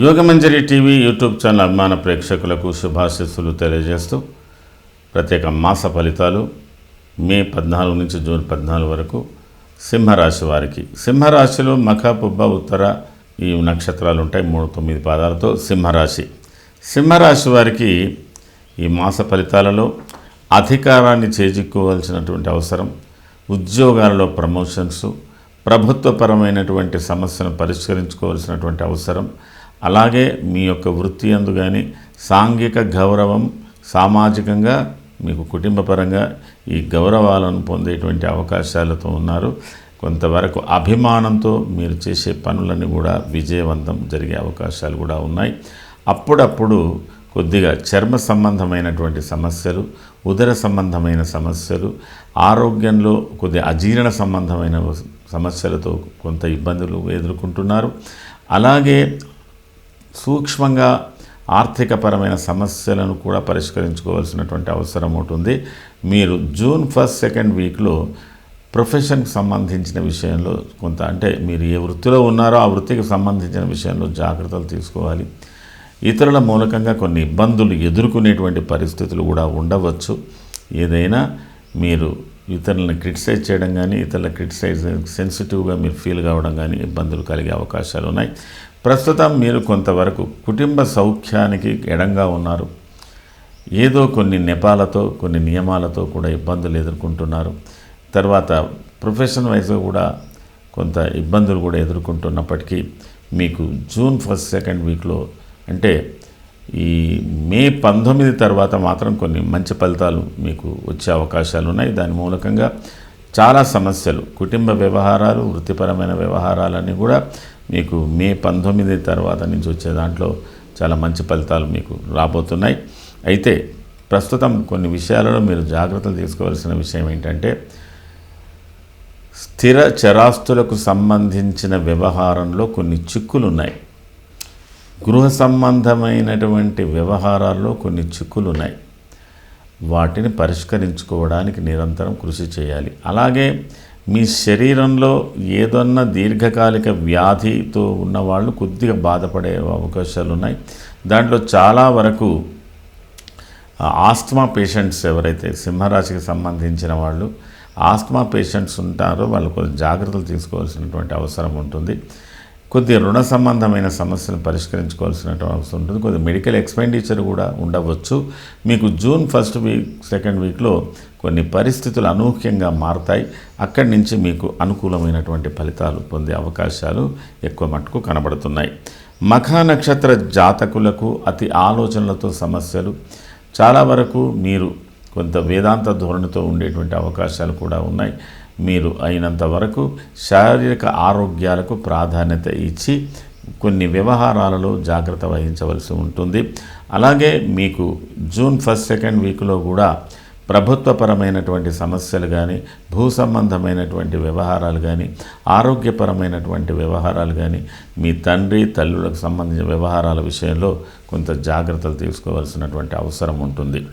Yogamanjari TV YouTube channel అభిమాన ప్రేక్షకులకు శుభాశీస్సులు తెలియజేస్తూ ప్రత్యేక మాస ఫలితాలు మే పద్నాలుగు నుంచి జూన్ పద్నాలుగు వరకు సింహరాశి వారికి. సింహరాశిలో మఖ పుబ్బ ఉత్తర ఈ నక్షత్రాలు ఉంటాయి. మూడు తొమ్మిది పాదాలతో సింహరాశి. సింహరాశి వారికి ఈ మాస ఫలితాలలో అధికారాన్ని చేజిక్కోవాల్సినటువంటి అవసరం ఉద్యోగాలలో ప్రమోషన్స్ ప్రభుత్వపరమైనటువంటి సమస్యను పరిష్కరించుకోవాల్సినటువంటి అవసరం అలాగే మీ యొక్క వృత్తి అందు కానీ సాంఘిక గౌరవం సామాజికంగా మీకు కుటుంబపరంగా ఈ గౌరవాలను పొందేటువంటి అవకాశాలతో ఉన్నారు. కొంతవరకు అభిమానంతో మీరు చేసే పనులన్నీ కూడా విజయవంతం జరిగే అవకాశాలు కూడా ఉన్నాయి. అప్పుడప్పుడు కొద్దిగా చర్మ సంబంధమైనటువంటి సమస్యలు ఉదర సంబంధమైన సమస్యలు ఆరోగ్యంలో కొద్ది అజీర్ణ సంబంధమైన సమస్యలతో కొంత ఇబ్బందులు ఎదుర్కొంటున్నారు. అలాగే సూక్ష్మంగా ఆర్థికపరమైన సమస్యలను కూడా పరిష్కరించుకోవాల్సినటువంటి అవసరం ఉంటుంది మీరు జూన్ ఫస్ట్ సెకండ్ వీక్లో ప్రొఫెషన్కి సంబంధించిన విషయంలో కొంత అంటే మీరు ఏ వృత్తిలో ఉన్నారో ఆ వృత్తికి సంబంధించిన విషయంలో జాగ్రత్తలు తీసుకోవాలి. ఇతరుల మూలకంగా కొన్ని ఇబ్బందులు ఎదుర్కొనేటువంటి పరిస్థితులు కూడా ఉండవచ్చు. ఏదైనా మీరు ఇతరులను క్రిటిసైజ్ చేయడం కానీ ఇతరుల క్రిటిసైజ్ సెన్సిటివ్గా మీరు ఫీల్ కావడం కానీ ఇబ్బందులు కలిగే అవకాశాలు ఉన్నాయి. ప్రస్తుతం మీరు కొంతవరకు కుటుంబ సౌఖ్యానికి ఎడంగా ఉన్నారు. ఏదో కొన్ని నెపాలతో కొన్ని నియమాలతో కూడా ఇబ్బందులు ఎదుర్కొంటున్నారు. తర్వాత ప్రొఫెషన్ వైజ్గా కూడా కొంత ఇబ్బందులు కూడా ఎదుర్కొంటున్నప్పటికీ మీకు జూన్ ఫస్ట్ సెకండ్ వీక్లో అంటే ఈ మే పంతొమ్మిది తర్వాత మాత్రం కొన్ని మంచి ఫలితాలు మీకు వచ్చే అవకాశాలు ఉన్నాయి. దాని మూలకంగా చాలా సమస్యలు కుటుంబ వ్యవహారాలు వృత్తిపరమైన వ్యవహారాలన్నీ కూడా మీకు మే పంతొమ్మిది తర్వాత నుంచి వచ్చే దాంట్లో చాలా మంచి ఫలితాలు మీకు రాబోతున్నాయి. అయితే ప్రస్తుతం కొన్ని విషయాలలో మీరు జాగ్రత్తలు తీసుకోవాల్సిన విషయం ఏంటంటే స్థిర చరాస్తులకు సంబంధించిన వ్యవహారంలో కొన్ని చిక్కులు ఉన్నాయి గృహ సంబంధమైనటువంటి వ్యవహారాల్లో కొన్ని చిక్కులు ఉన్నాయి వాటిని పరిష్కరించుకోవడానికి నిరంతరం కృషి చేయాలి. అలాగే మీ శరీరంలో ఏదన్నా దీర్ఘకాలిక వ్యాధితో ఉన్నవాళ్ళు కొద్దిగా బాధపడే అవకాశాలు ఉన్నాయి దాంట్లో చాలా వరకు ఆస్తమా పేషెంట్స్ ఎవరైతే సింహరాశికి సంబంధించిన వాళ్ళు ఆస్తమా పేషెంట్స్ ఉంటారో వాళ్ళు కొంచెం జాగ్రత్తలు తీసుకోవాల్సినటువంటి అవసరం ఉంటుంది. కొద్ది రుణ సంబంధమైన సమస్యను పరిష్కరించుకోవాల్సిన అవసరం ఉంటుంది. కొద్ది మెడికల్ ఎక్స్పెండిచర్ కూడా ఉండవచ్చు. మీకు జూన్ ఫస్ట్ వీక్ సెకండ్ వీక్లో కొన్ని పరిస్థితులు అనూహ్యంగా మారతాయి. అక్కడి నుంచి మీకు అనుకూలమైనటువంటి ఫలితాలు పొందే అవకాశాలు ఎక్కువ మటుకు కనబడుతున్నాయి. మఖ నక్షత్ర జాతకులకు అతి ఆలోచనలతో సమస్యలు. చాలా వరకు మీరు కొంత వేదాంత ధోరణితో ఉండేటువంటి అవకాశాలు కూడా ఉన్నాయి. మీరు అయినంత వరకు శారీరక ఆరోగ్యాలకు ప్రాధాన్యత ఇచ్చి కొన్ని వ్యవహారాలలో జాగ్రత్త వహించవలసి ఉంటుంది. అలాగే మీకు జూన్ ఫస్ట్ సెకండ్ వీక్లో కూడా ప్రభుత్వపరమైనటువంటి సమస్యలు కానీ భూ సంబంధమైనటువంటి వ్యవహారాలు కానీ ఆరోగ్యపరమైనటువంటి వ్యవహారాలు కానీ మీ తండ్రి తల్లులకు సంబంధించిన వ్యవహారాల విషయంలో కొంత జాగ్రత్తలు తీసుకోవాల్సినటువంటి అవసరం ఉంటుంది.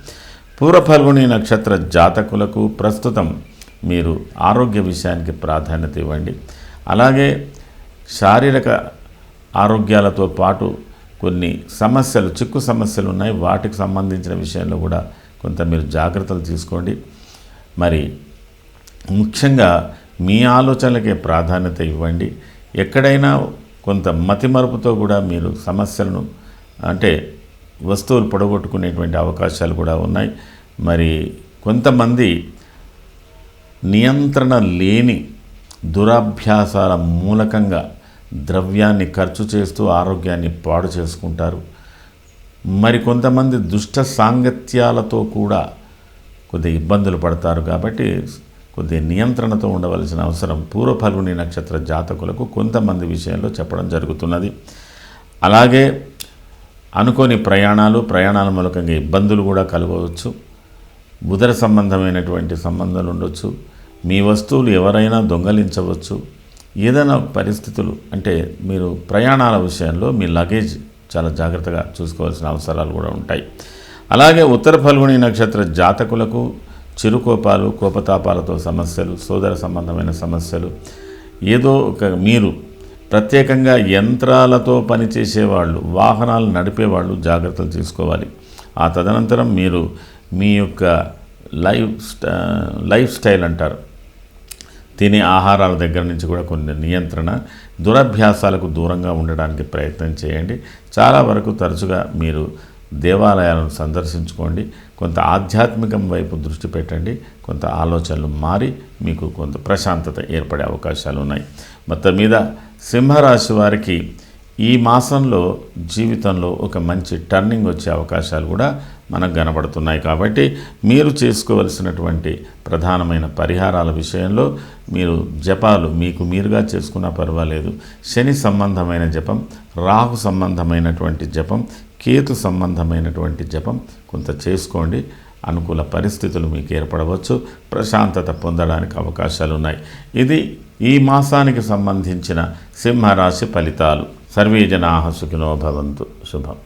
పూర్వఫల్గుని నక్షత్ర జాతకులకు ప్రస్తుతం మీరు ఆరోగ్య విషయానికి ప్రాధాన్యత ఇవ్వండి. అలాగే శారీరక ఆరోగ్యాలతో పాటు కొన్ని సమస్యలు చిక్కు సమస్యలు ఉన్నాయి. వాటికి సంబంధించిన విషయంలో కూడా కొంత మీరు జాగ్రత్తలు తీసుకోండి. మరి ముఖ్యంగా మీ ఆలోచనలకే ప్రాధాన్యత ఇవ్వండి. ఎక్కడైనా కొంత మతిమరుపుతో కూడా మీరు సమస్యలను అంటే వస్తువులు పొడగొట్టుకునేటువంటి అవకాశాలు కూడా ఉన్నాయి. మరి కొంతమంది నియంత్రణ లేని దురాభ్యాసాల మూలకంగా ద్రవ్యాన్ని ఖర్చు చేస్తూ ఆరోగ్యాన్ని పాడు చేసుకుంటారు. మరి కొంతమంది దుష్ట సాంగత్యాలతో కూడా కొద్ది ఇబ్బందులు పడతారు కాబట్టి కొద్ది నియంత్రణతో ఉండవలసిన అవసరం పూర్వ ఫల్గుని నక్షత్ర జాతకులకు కొంతమంది విషయంలో చెప్పడం జరుగుతున్నది. అలాగే అనుకోని ప్రయాణాలు ప్రయాణాల మూలకంగా ఇబ్బందులు కూడా కలగవచ్చు. ఉదర సంబంధమైనటువంటి సంబంధాలు ఉండొచ్చు. మీ వస్తువులు ఎవరైనా దొంగలించవచ్చు. ఏదైనా పరిస్థితులు అంటే మీరు ప్రయాణాల విషయంలో మీ లగేజ్ చాలా జాగ్రత్తగా చూసుకోవాల్సిన అవసరాలు కూడా ఉంటాయి. అలాగే ఉత్తర ఫల్గుని నక్షత్ర జాతకులకు చిరుకోపాలు కోపతాపాలతో సమస్యలు సోదర సంబంధమైన సమస్యలు ఏదో ఒక మీరు ప్రత్యేకంగా యంత్రాలతో పనిచేసేవాళ్ళు వాహనాలు నడిపేవాళ్ళు జాగ్రత్తలు తీసుకోవాలి. ఆ తదనంతరం మీరు మీ యొక్క లైఫ్ స్టా లైఫ్ స్టైల్ అంటారు. తినే ఆహారాల దగ్గర నుంచి కూడా కొన్ని నియంత్రణ దురభ్యాసాలకు దూరంగా ఉండడానికి ప్రయత్నం చేయండి. చాలా వరకు తరచుగా మీరు దేవాలయాలను సందర్శించుకోండి. కొంత ఆధ్యాత్మికం వైపు దృష్టి పెట్టండి. కొంత ఆలోచనలు మారి మీకు కొంత ప్రశాంతత ఏర్పడే అవకాశాలు ఉన్నాయి. మొత్తం మీద సింహరాశి వారికి ఈ మాసంలో జీవితంలో ఒక మంచి టర్నింగ్ వచ్చే అవకాశాలు కూడా మనకు కనబడుతున్నాయి కాబట్టి మీరు చేసుకోవలసినటువంటి ప్రధానమైన పరిహారాల విషయంలో మీరు జపాలు మీకు మీరుగా చేసుకున్నా పర్వాలేదు. శని సంబంధమైన జపం రాహు సంబంధమైనటువంటి జపం కేతు సంబంధమైనటువంటి జపం కొంత చేసుకోండి. అనుకూల పరిస్థితులు మీకు ఏర్పడవచ్చు. ప్రశాంతత పొందడానికి అవకాశాలు ఉన్నాయి ఇది ఈ మాసానికి సంబంధించిన సింహరాశి ఫలితాలు. సర్వే జనా సుఖినో భవంతు. శుభం.